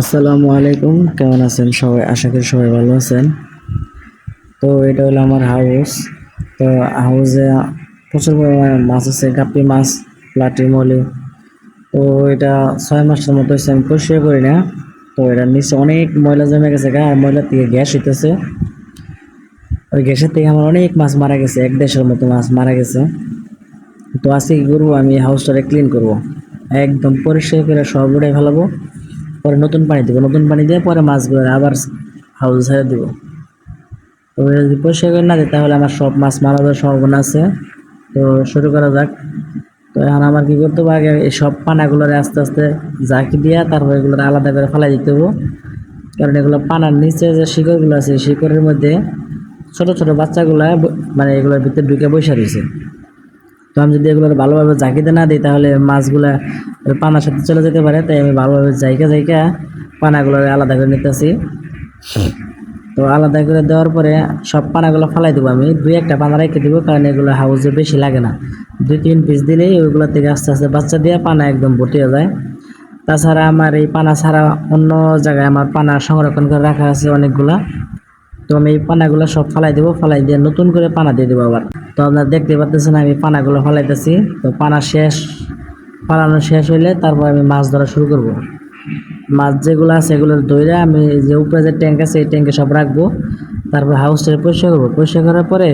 আসসালামু আলাইকুম, কেমন আছেন সবাই? আশা করি সবাই ভালো আছেন। তো এটা হলো আমার হাউস তো হাউসে প্রচুর পরিমাণে মাছ আছে, গাপ্পি মাছ প্লাটি মলি। তো এটা ছয় মাসের মতো হয়েছে, আমি পরিষ্কার করি না। তো এটার নিচে অনেক ময়লা জমে গেছে গা, আর ময়লার থেকে গ্যাস হইতেছে। ওই গ্যাসের থেকে আমার অনেক মাছ মারা গেছে, এক দেশের মতো মাছ মারা গেছে। তো আজকে কী করব? আমি হাউসটাকে ক্লিন করব। একদম পরিষ্কার করে সব ফেলাবো। পরে নতুন পানি দেবো, নতুন পানি দিয়ে পরে মাছগুলো আবার হাউসে ছেড়ে দেবো। তো এটা যদি পরিষ্কার করে না দিই তাহলে আমার সব মাছ মারা যাওয়ার সম্ভাবনা আছে। তো শুরু করা যাক। তো এখন আমার কী করতে হবে? আগে এই সব পানাগুলো আস্তে আস্তে জাকি দিয়ে তারপর এগুলো আলাদা করে ফেলাই দিতে হবে। কারণ এগুলো পানার নিচে যে শিকড়গুলো আছে শিকড়ের মধ্যে ছোট ছোট বাচ্চাগুলা মানে এগুলোর ভিতরে ঢুকে বসে রয়েছে। তো আমি যদি এগুলো ভালোভাবে জাকিতে না দিই, তাহলে মাছগুলা পানার সাথে চলে যেতে পারে। তাই আমি ভালোভাবে জায়গা জায়গা পানাগুলো আলাদা করে নিতেছি। তো আলাদা করে দেওয়ার পরে সব পানাগুলো ফালাই দেবো আমি। দুই একটা পানা রেখে দেবো, কারণ এগুলো হাউসে বেশি লাগে না। দুই তিন পিস দিলেই ওইগুলো থেকে আস্তে আস্তে বাচ্চা দিয়ে পানা একদম হয়ে যায়। তাছাড়া আমার এই পানা ছাড়া অন্য জায়গায় আমার পানা সংরক্ষণ করে রাখা আছে অনেকগুলা। তো আমি এই পানাগুলো সব ফালাই দেবো, ফালাই দিয়ে নতুন করে পানা দিয়ে দেবো আবার। তো আপনারা দেখতে পাচ্ছেন আমি পানাগুলো ফালাইতেছি। তো পানা শেষ, ফালানো শেষ হইলে তারপর আমি মাছ ধরা শুরু করব। মাছ যেগুলো আছে এগুলো ধরে আমি যে উপরে যে ট্যাঙ্ক আছে, এই ট্যাঙ্কে সব রাখব। তারপর হাউসটা পরিষ্কার করব। পরিষ্কার করার পরে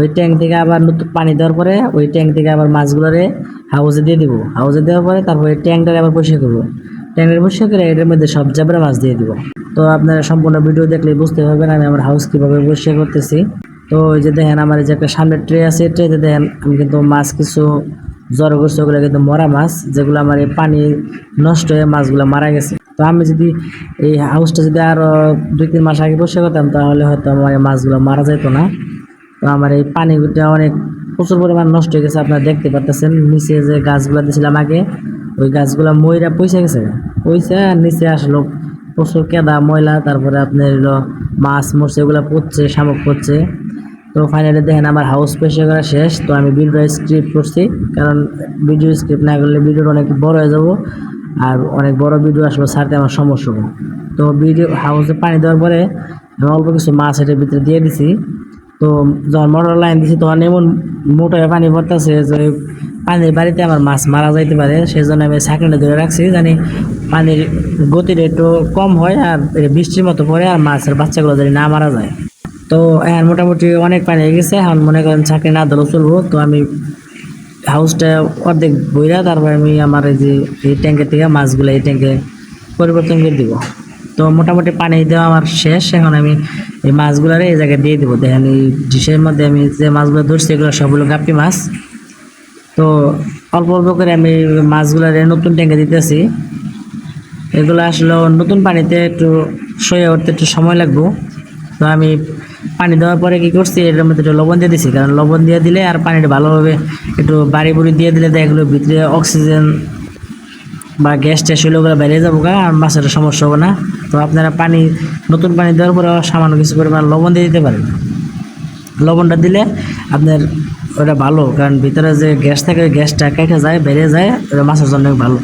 ওই ট্যাঙ্ক থেকে আবার নতুন পানি দেওয়ার পরে ওই ট্যাঙ্ক থেকে আবার মাছগুলোরে হাউসে দিয়ে দিব। হাউসে দেওয়ার পরে তারপর এই ট্যাঙ্কটাকে আবার পরিষ্কার করব। ট্যাঙ্কের করে এটার মধ্যে সব জাবরা মাছ দিয়ে দিব। তো আপনারা সম্পূর্ণ ভিডিও দেখলে বুঝতে পারবেন আমি আমার হাউস কীভাবে বসে করতেছি। তো ওই যে দেখেন আমার যে একটা সামনে ট্রে আছে ট্রেতে দেখেন আমি কিন্তু মাছ কিছু জ্বর করছে, ওগুলো কিন্তু মরা মাছ, যেগুলো আমার এই পানি নষ্ট হয়ে মাছগুলো মারা গেছে। তো আমি যদি এই হাউসটা যদি আরও দুই তিন মাস আগে বসে করতাম, তাহলে হয়তো আমার এই মাছগুলো মারা যেত না। তো আমার এই পানিটা অনেক প্রচুর পরিমাণ নষ্ট হয়ে গেছে, আপনারা দেখতে পারতেছেন, নিচে যে গাছগুলো দিয়েছিলাম আগে, ওই গাছগুলো ময়রা পয়সা গেছে পয়সা আর নিচে আসলো। প্রচুর কেদা, ময়লা, তারপরে আপনার হলো মাছ, মরছে ওগুলো পড়ছে শামুক পড়ছে তো ফাইনালি দেখেন আমার হাউস পরিষ্কার করা শেষ। তো আমি ভিডিও স্ক্রিপ্ট করছি, কারণ ভিডিও স্ক্রিপ্ট না করলে ভিডিওটা অনেক বড় হয়ে যাব। আর অনেক বড় ভিডিও আসলে ছাড়তে আমার সমস্যা হবে। তো ভিডিও হাউসে পানি দেওয়ার পরে আমি অল্প কিছু মাছ এটার ভিতরে দিয়ে দিছি। তো যখন মোটর লাইন দিছি, তখন এমন মোটরে পানি পড়তেছে যে পানির বাড়িতে আমার মাছ মারা যাইতে পারে সেই জন্য আমি সাইকেলটা ধরে রাখছি, জানি পানির গতিটা একটু কম হয় আর বৃষ্টির মতো পড়ে আর মাছের বাচ্চাগুলো যদি না মারা যায়। তো এখন মোটামুটি অনেক পানি হয়ে গেছে, এখন মনে করেন চাকরি না দিলেও চলবো, তো আমি হাউসটা অর্ধেক বইরা তারপর আমি আমার এই যে, এই ট্যাঙ্কের থেকে মাছগুলো এই ট্যাঙ্কে পরিবর্তন করে দিব। তো মোটামুটি পানি দেওয়া আমার শেষ, এখন আমি এই মাছগুলোরে এই জায়গায় দিয়ে দিব। দেখেন এই ডিশের মধ্যে আমি যে মাছগুলো ধরছি, এগুলো সবগুলো গাপ্পি মাছ। তো অল্প অল্প করে আমি মাছগুলোরে নতুন ট্যাঙ্কে দিতেছি। এগুলো আসলে নতুন পানিতে একটু সয়ে উঠতে একটু সময় লাগবে। তো আমি পানি দেওয়ার পরে কি করছি, এটার মধ্যে একটু লবণ দিয়ে দিছি, কারণ লবণ দিয়ে দিলে আর পানিটা ভালোভাবে একটু বাড়ি বুড়ি দিয়ে দিলে দেখ এগুলো ভিতরে অক্সিজেন বা গ্যাস ট্যাস হলে ওগুলো বেরিয়ে যাব গা, আর মাছের সমস্যা হবে না। তো আপনারা পানি, নতুন পানি দেওয়ার পরে সামান্য কিছু পরিমাণ লবণ দিয়ে দিতে পারেন। লবণটা দিলে আপনার ওটা ভালো, কারণ ভিতরে যে গ্যাস থাকে গ্যাসটা কেটে যায়, বেড়ে যায়, ওটা মাছের জন্য ভালো।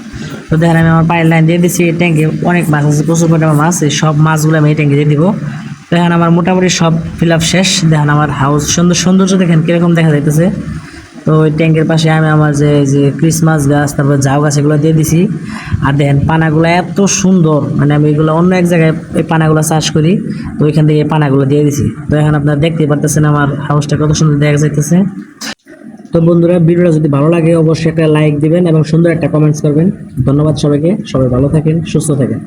তো দেখেন, আমি আমার পাইপ লাইন দিয়ে দিচ্ছি এই ট্যাঙ্কে অনেক মাছ আছে, প্রচুর পরিমাণ মাছ, এই সব মাছগুলো আমি এই ট্যাঙ্কে দিয়ে দিব। দেখেন, আমার মোটামুটি সব ফিল আপ শেষ। দেখেন, আমার হাউস সুন্দর সৌন্দর্য দেখেন, কীরকম দেখা যাইতেছে। তো ওই ট্যাঙ্কের পাশে আমি আমার যে যে ক্রিসমাস গাছ, তারপর ঝাউ গাছ, এগুলো দিয়ে দিছি। আর দেখেন, পানাগুলো এত সুন্দর। মানে আমি এগুলো অন্য এক জায়গায় এই পানাগুলো চাষ করি, তো ওইখান থেকে এই পানাগুলো দিয়ে দিছি। তো এখন আপনারা দেখতে পারতেছেন আমার হাউসটা কত সুন্দর দেখা যাইতেছে। তো বন্ধুরা, ভিডিওটা যদি ভালো লাগে, অবশ্যই একটা লাইক দিবেন এবং সুন্দর একটা কমেন্টস করবেন। ধন্যবাদ সবাইকে। সবাই ভালো থাকেন, সুস্থ থাকেন।